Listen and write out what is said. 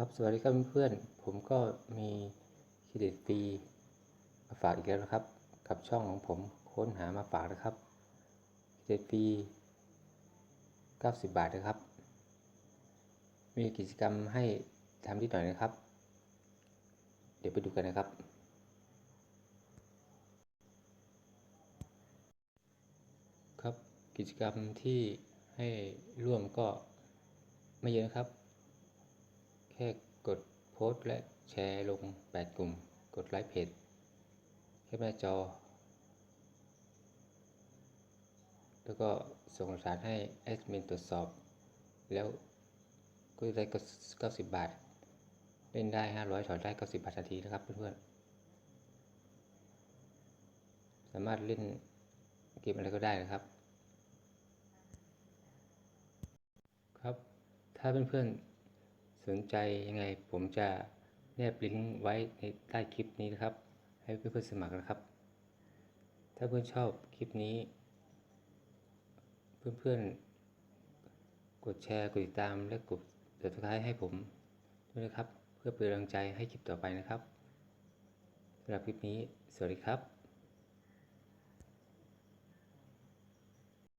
ครับสวัสดีครับเพื่อนๆผมก็มีเครดิตฟรีมาฝากอีกแล้วนะครับ กับช่องของผมค้นหามาฝากนะครับเครดิตฟรี90 บาทนะครับ มีกิจกรรมให้ทำนิดหน่อยนะครับ เดี๋ยวไปดูกันนะครับครับกิจกรรมที่ให้ร่วมก็ไม่เยอะนะครับ แค่กดโพสต์และแชร์ลง 8 กลุ่ม กดไลค์เพจแคปหน้าจอ แล้วก็ส่งหลักฐานให้แอดมินตรวจสอบ แล้วก็ได้90 บาท เล่นได้ 500ถอนได้ 90 บาททันทีนะครับเพื่อนๆ สามารถเล่นเกมอะไรก็ได้นะครับ ครับ ถ้าเพื่อนๆ สนใจยังไงผมจะแนบลิงก์ไว้ในใต้คลิปนี้นะครับ ให้เพื่อนๆสมัครนะครับ ถ้าเพื่อนชอบคลิปนี้ เพื่อนๆ กดแชร์กดติดตามและกด subscribe ให้ผมด้วยนะครับ เพื่อเป็นกำลังใจให้คลิปต่อไปนะครับสำหรับคลิปนี้ สวัสดีครับ